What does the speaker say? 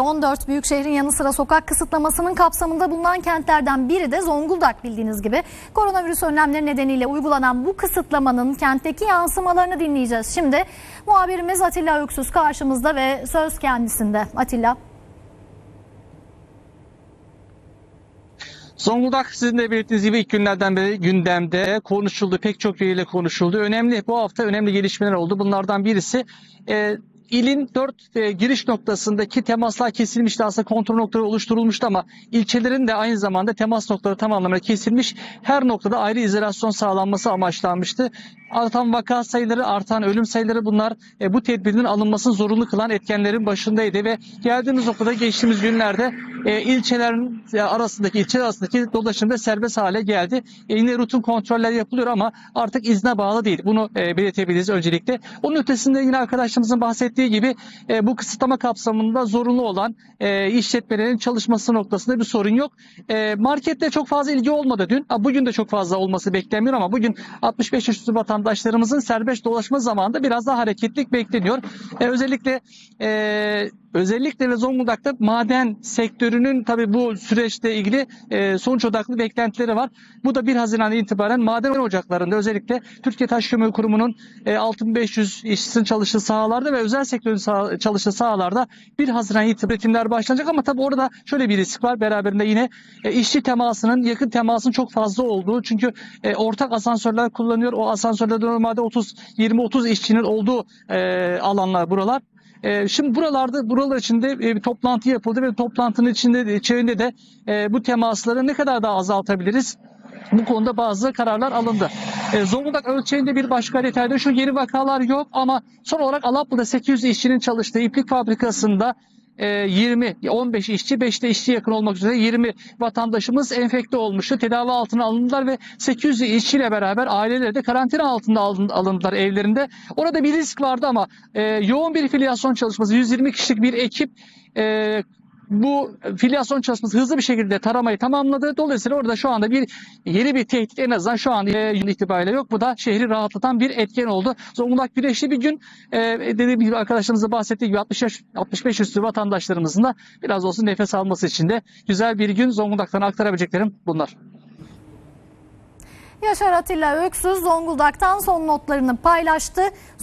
14 büyük şehrin yanı sıra sokak kısıtlamasının kapsamında bulunan kentlerden biri de Zonguldak bildiğiniz gibi. Koronavirüs önlemleri nedeniyle uygulanan bu kısıtlamanın kentteki yansımalarını dinleyeceğiz. Şimdi muhabirimiz Atilla Öksüz karşımızda ve söz kendisinde. Atilla. Zonguldak sizin de belirttiğiniz gibi ilk günlerden beri gündemde konuşuldu. Pek çok yeriyle konuşuldu. Önemli bu hafta önemli gelişmeler oldu. Bunlardan birisi e, ilin dört e, giriş noktasındaki temaslar kesilmişti. Aslında kontrol noktaları oluşturulmuştu ama ilçelerin de aynı zamanda temas noktaları tam anlamıyla kesilmiş. Her noktada ayrı izolasyon sağlanması amaçlanmıştı. Artan vaka sayıları, artan ölüm sayıları bunlar e, bu tedbirin alınmasını zorunlu kılan etkenlerin başındaydı ve geldiğimiz noktada geçtiğimiz günlerde e, ilçelerin arasındaki ilçeler arasındaki dolaşımda serbest hale geldi. E, yine rutin kontroller yapılıyor ama artık izne bağlı değil. Bunu e, belirtebiliriz öncelikle. Onun ötesinde yine arkadaşlarımızın bahsettiği gibi e, bu kısıtlama kapsamında zorunlu olan e, işletmelerin çalışması noktasında bir sorun yok. E, markette çok fazla ilgi olmadı dün. Ha, bugün de çok fazla olması beklenmiyor ama bugün 65 yaş üstü vatandaşlarımızın serbest dolaşma zamanında biraz daha hareketlik bekleniyor. E, özellikle e, özellikle ve Zonguldak'ta maden sektörünün tabii bu süreçle ilgili e, sonuç odaklı beklentileri var. Bu da 1 Haziran itibaren maden ocaklarında özellikle Türkiye Taş Kömürü Kurumu'nun e, 6500 işçisinin çalıştığı sahalarda ve özel sektörün çalıştığı sahalarda 1 Haziran itibariyle üretimler başlanacak ama tabii orada şöyle bir risk var beraberinde yine e, işçi temasının yakın temasının çok fazla olduğu çünkü e, ortak asansörler kullanıyor. O asansörlerde normalde 30 20-30 işçinin olduğu alanlar buralar. Ee, şimdi buralarda buralar içinde e, bir toplantı yapıldı ve toplantının içinde içerisinde de e, bu temasları ne kadar daha azaltabiliriz? Bu konuda bazı kararlar alındı. E, Zonguldak ölçeğinde bir başka detayda şu yeni vakalar yok ama son olarak Alaplı'da 800 işçinin çalıştığı iplik fabrikasında e, 20, 15 işçi, 5 de işçi yakın olmak üzere 20 vatandaşımız enfekte olmuştu. Tedavi altına alındılar ve 800 işçiyle beraber aileleri de karantina altında alın- alındılar evlerinde. Orada bir risk vardı ama e, yoğun bir filyasyon çalışması, 120 kişilik bir ekip e, bu filyasyon çalışması hızlı bir şekilde taramayı tamamladı. Dolayısıyla orada şu anda bir yeni bir tehdit en azından şu an gün itibariyle yok. Bu da şehri rahatlatan bir etken oldu. Zonguldak güneşli bir gün. E, dediğim gibi arkadaşlarımız da bahsettiği gibi 60 yaş, 65 üstü vatandaşlarımızın da biraz olsun nefes alması için de güzel bir gün Zonguldak'tan aktarabileceklerim bunlar. Yaşar Atilla Öksüz Zonguldak'tan son notlarını paylaştı.